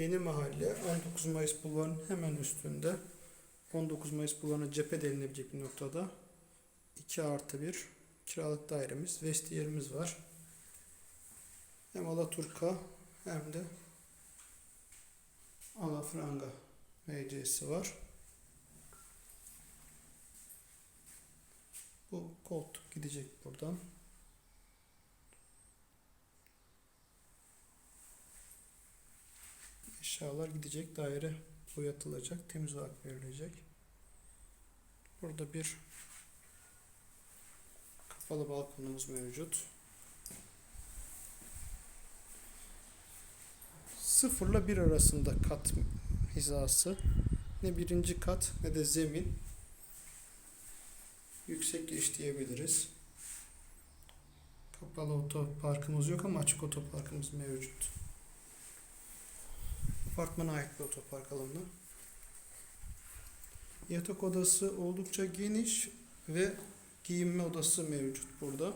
Yeni Mahalle 19 Mayıs Bulvarı'nın hemen üstünde 19 Mayıs Bulvarı'na cephe denilebilecek bir noktada 2 artı 1 kiralık dairemiz, vestiyerimiz var. Hem Alaturka hem de Alafranga MC'si var. Bu koltuk gidecek buradan. Eşyalar gidecek. Daire boyatılacak. Temiz olarak verilecek. Burada bir kapalı balkonumuz mevcut. Sıfırla bir arasında kat hizası. Ne birinci kat ne de zemin. Yüksek giriş diyebiliriz. Kapalı otoparkımız yok ama açık otoparkımız mevcut. Apartmana ait bir otopark alanı. Yatak odası oldukça geniş ve giyinme odası mevcut burada.